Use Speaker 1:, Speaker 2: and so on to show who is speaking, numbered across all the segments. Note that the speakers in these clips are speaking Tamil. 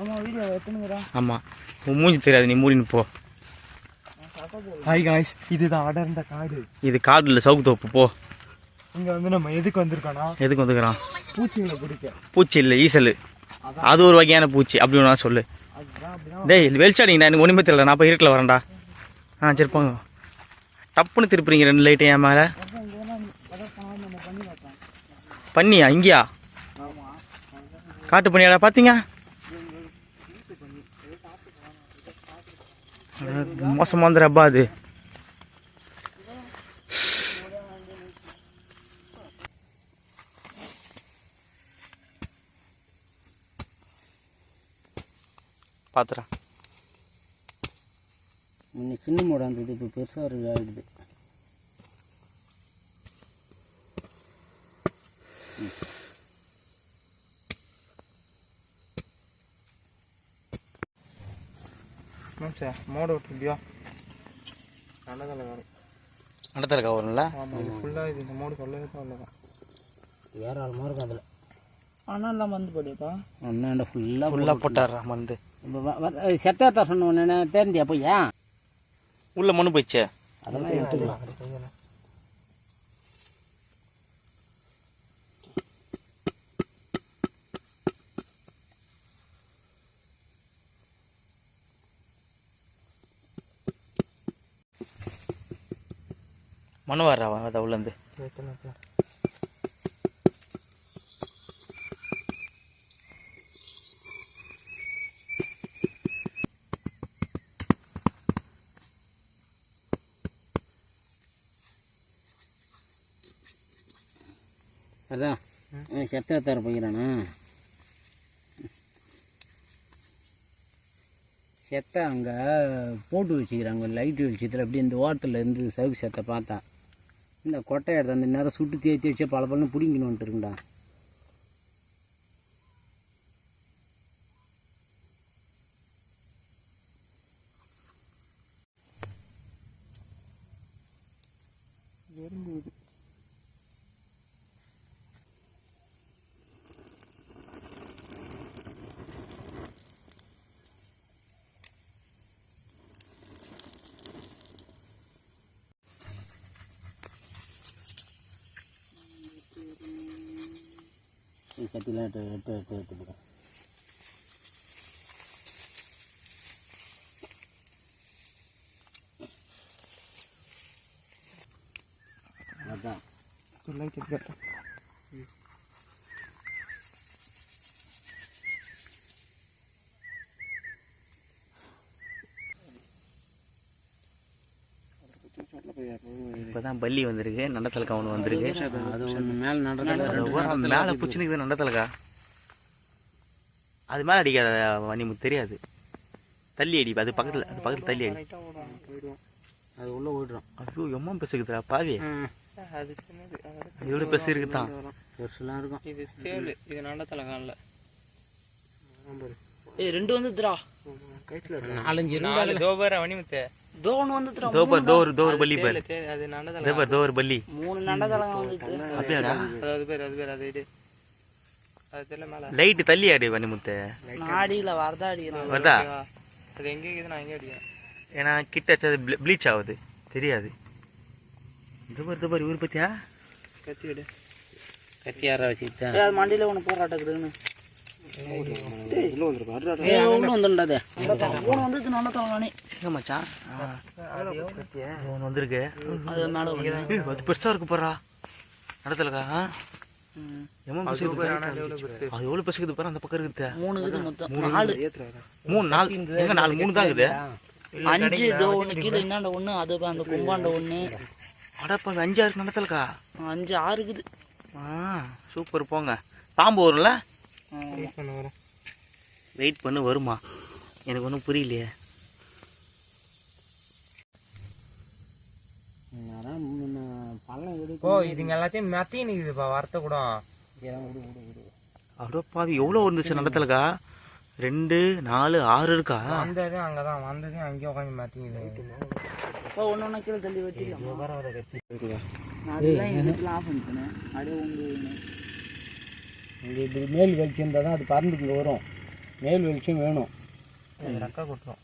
Speaker 1: ஆமா வீடியோ எத்தனைங்கிறா
Speaker 2: ஆமாம் உன் மூஞ்சி தெரியாது நீ மூடின்னு போ.
Speaker 3: ஹாய் காய்ஸ் இதுதான் அடர்ந்த காடு.
Speaker 2: இது காடு இல்லை சவுக்கு தோப்பு போ.
Speaker 3: இங்க வந்து நம்ம எதுக்கு வந்திருக்கோம்னா
Speaker 2: எதுக்கு வந்துக்கிறான்
Speaker 3: பூச்சிகளை பிடிக்க.
Speaker 2: பூச்சி இல்லை ஈசல். அது ஒரு வகையான பூச்சி அப்படி ஒன்றா சொல்லு. டேய் வெளிச்சாடிங்கடா எனக்கு ஒன்றுமே தெரியல நான் போய் இருட்டில் வரேன்டா. ஆ சரி போங்க. டப்புன்னு திருப்புறீங்க ரெண்டு லைட்டு என் மேலே. பண்ணியா இங்கேயா? காட்டு பண்ணியாடா பார்த்தீங்க மோசமாக வந்துடுறப்பா அது பார்த்துறேன்
Speaker 1: முன்ன சின்ன மூடம் இருந்தது இப்போ பெருசாக ஒரு ஆகிடுது
Speaker 3: இல்லையா நல்லதில் வரும்
Speaker 2: நடத்தல வரும்ல
Speaker 3: ஆமாம் இது ஃபுல்லாக இது இந்த மோடு சொல்லவே தான்
Speaker 1: வேற ஆள் மாதிரி இருக்கும் அதில்.
Speaker 4: அண்ணா எல்லாம் வந்து போடியப்பா
Speaker 1: அண்ணாண்ட ஃபுல்லாக
Speaker 2: ஃபுல்லாக போட்டாடுறா மருந்து
Speaker 1: செத்தாத்தா சொன்ன உடனே தேர்ந்தியா போய் ஏன்?
Speaker 2: உள்ள மண்ணு போயிடுச்சே?
Speaker 1: அதெல்லாம் எடுத்துக்கலாம்.
Speaker 2: மண்ணு வர்றா அதை உள்ளேருந்து
Speaker 1: அதான். செத்தாத்தார போய்கிறானா செத்த அங்கே போட்டு வச்சுக்கிறாங்க லைட் வெளிச்சத்தில். அப்படியே இந்த ஓரத்தில் இருந்து சவுக்கு செத்த பார்த்தா. இந்த கொட்டையை எடுத்து அந்த நேரம் சுட்டு தேய்ச்சி வச்சு பல பழம் பிடிங்கணுன்ட்டு இருக்குண்டா கத்திலாம் எடுத்து எடுத்து எடுத்து எடுத்துக்கிறேன் அதான்
Speaker 3: லைட் இருக்கட்டும்
Speaker 2: இப்போதான் பல்லி வந்திருக்கு நண்டத்தலக்கா ஒன்று வந்திருக்கு.
Speaker 1: அது ஒன்று மேலே
Speaker 2: பிடிச்சினுக்குது நண்டத்தலக்கா. அது மேலே அடிக்காத வண்டி தெரியாது. தள்ளி அடி அது பக்கத்தில் அது பக்கத்தில் தள்ளி அடி.
Speaker 1: அது உள்ளே ஓடுறோம்
Speaker 2: ஐயோ எம்மா பெசுக்குதுடா பாவி.
Speaker 3: அது சின்னது
Speaker 2: அது எவ்வளோ பெருசு இருக்குதான்
Speaker 1: பெருசுலாம் இருக்கும்.
Speaker 3: இது தேல் இது நல்ல காலில்
Speaker 4: ஏய் ரெண்டு வந்துதுடா.
Speaker 3: கைத்தில்
Speaker 1: நாலஞ்சு
Speaker 3: நாலு தோபர வணிமுத்து
Speaker 4: தோன் வந்துதுடா
Speaker 2: தோப்பர் டோர் டோர் பல்லி பாரு.
Speaker 3: அது
Speaker 2: டோபர் டோர் பல்லி.
Speaker 4: மூணு நண்டதலகம் வந்துது.
Speaker 2: அப்படியாடா?
Speaker 3: அது பேர் அது பேர் அது இது. அது தெரியல மேலே.
Speaker 2: லைட்டு தள்ளி ஆடி
Speaker 4: நாடியில வரதா அடிக்கிறான்
Speaker 2: வருதா?
Speaker 3: அது எங்கே இருக்குது? நான் எங்கே அடிக்கிறேன்?
Speaker 2: ஏன்னா கிட்ட வச்சது ப்ளீச் ஆகுது. தெரியாது. இது பாரு இது பாரு இவர் பத்தியா?
Speaker 3: கத்தி எடு
Speaker 1: கத்தி யாரா வச்சுக்கிட்டேன்
Speaker 4: அது மண்டியில ஒன்று போராட்டக்குதுன்னு
Speaker 2: வந்திருக்கு
Speaker 4: அது மேலே வந்து
Speaker 2: ஏய், அது பெருசா இருக்கு போறா நடத்தலக்கா எம்மா பெருசு அது எவ்வளோ பெருசுக்குது பாரு அந்த பக்கம் இருக்குது
Speaker 4: மூணு மூணு நாலு
Speaker 2: மூணு நாலு எங்க நாலு மூணு தான் இருக்குது
Speaker 4: அஞ்சு இதோ ஒன்று கீழே இன்னாண்ட ஒன்று அது அந்த கும்பாண்ட ஒன்று
Speaker 2: அடப்பா அஞ்சு ஆறு இருக்கு நடத்தலக்கா
Speaker 4: அஞ்சு ஆறு இருக்குது
Speaker 2: ஆ சூப்பர் போங்க பாம்பு வரும்ல வெயிட் பண்ணு வருமா? எனக்கு ஒன்றும் புரியலையே.
Speaker 3: ஓ இதுங்க எல்லாத்தையும் மெத்தி நிற்குதுப்பா வரத்த கூட.
Speaker 2: அடோ பாவி எவ்வளோ வந்துச்சு நடத்தலக்கா? ரெண்டு நாலு ஆறு இருக்கா?
Speaker 3: வந்ததே அங்கே தான் வந்ததே அங்கேயே உட்காந்து மெத்திங்குது
Speaker 4: இப்போ ஒன்று ஒன்று கீழே தள்ளி வச்சிடலாம்? நான் அதெல்லாம் எங்கள் வீட்டில் ஆஃப் பண்ணிட்டேன். அப்படியே
Speaker 1: இங்கே இப்படி மேல் கழிச்சு இருந்தால் தான் அது பறந்துக்கு வரும். மேல் வெளிச்சம் வேணும்.
Speaker 3: ரக்கா கொட்டுறோம்.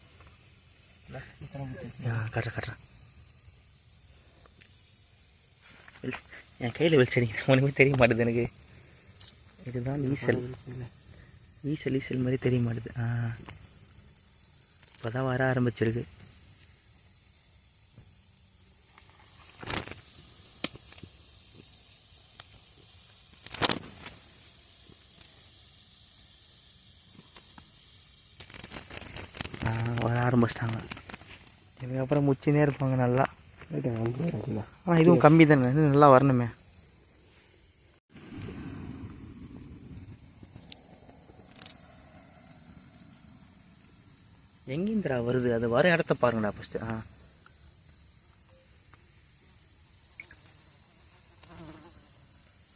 Speaker 2: கட்டுறேன் கட்டுறேன். என் கையில் வெளிச்சடிங்க உனக்கு தெரிய மாட்டுது எனக்கு. இதுதான் ஈசல் ஈசல் ஈசல் மாதிரி தெரிய மாட்டுது. ஆ. இப்போ தான் வர ஆரம்பிச்சிருக்கு ஆ, வர ஆரம்பிச்சிட்டாங்க இதுக்கப்புறம் முச்சினே இருப்பாங்க நல்லா. ஆனால் இதுவும் கம்மி தானே இது நல்லா வரணுமே. எங்கேந்திரா வருது? அது வர இடத்த பாருங்கடா ஃபஸ்ட்டு ஆ.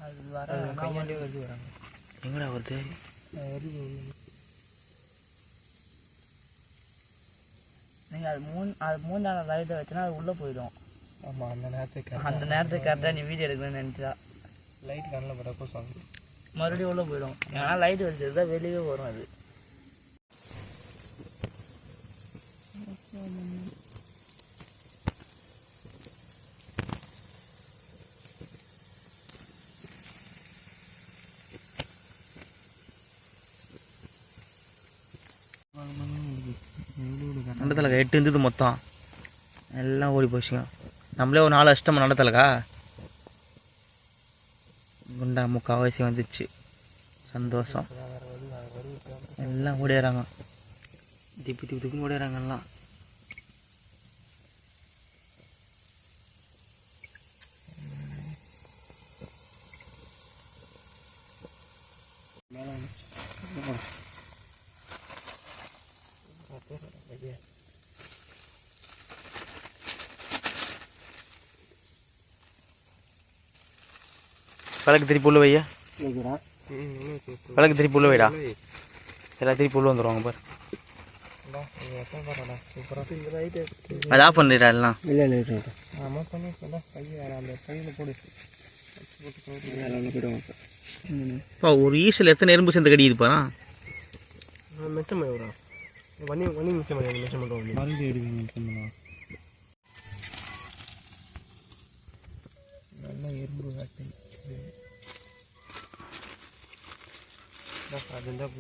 Speaker 3: அது வர
Speaker 2: எங்கடா வருது?
Speaker 4: நீங்கள் அது மூணு அது மூணாவது லைட்டை வச்சுனா அது உள்ளே போயிடும்.
Speaker 3: ஆமாம் அந்த நேரத்துக்கு
Speaker 4: அந்த நேரத்துக்கு கரெக்டாக நீ வீடியோ எடுக்கணும்னு நினச்சா.
Speaker 3: லைட் கண்ணில் படப்போ சாமி
Speaker 4: மறுபடியும் உள்ளே போயிடும். ஏன்னா லைட் வச்சது தான் வெளியே வரும் அது.
Speaker 2: நடத்தலக்கா? எட்டு இருந்தது மொத்தம். எல்லாம் ஓடி போச்சுங்க நம்மளே ஒரு நாலு அஷ்டம நடத்தலக்கா? குண்டா முக்காவாசி வந்துச்சு. சந்தோஷம். எல்லாம் ஓடிடுறாங்க திப்பி திப்பி திப்பி ஓடிடுறாங்க எல்லாம். விளக்கு திருப்பி உள்ள வையா? விளக்கு திருப்பி உள்ள வைடா. எல்லாம் திருப்பி உள்ள வந்துடுவாங்க பாரு. அது ஆஃப் பண்ணிடா எல்லாம்.
Speaker 1: இல்லை இல்லை
Speaker 3: ஆமாம் பண்ணி கையை அந்த கையில் போடு
Speaker 2: இப்போ ஒரு ஈசல் எத்தனை எறும்பு சேர்ந்து கடிக்குதுப்பா?
Speaker 3: மிச்சம் பண்ணி வண்டி வண்டி மிச்சம் பண்ணி மிச்சம் பண்ணுறோம்
Speaker 1: மருந்து எடுக்கணும்
Speaker 3: நல்லா எறும்பு வேட்டை அது இருந்தால்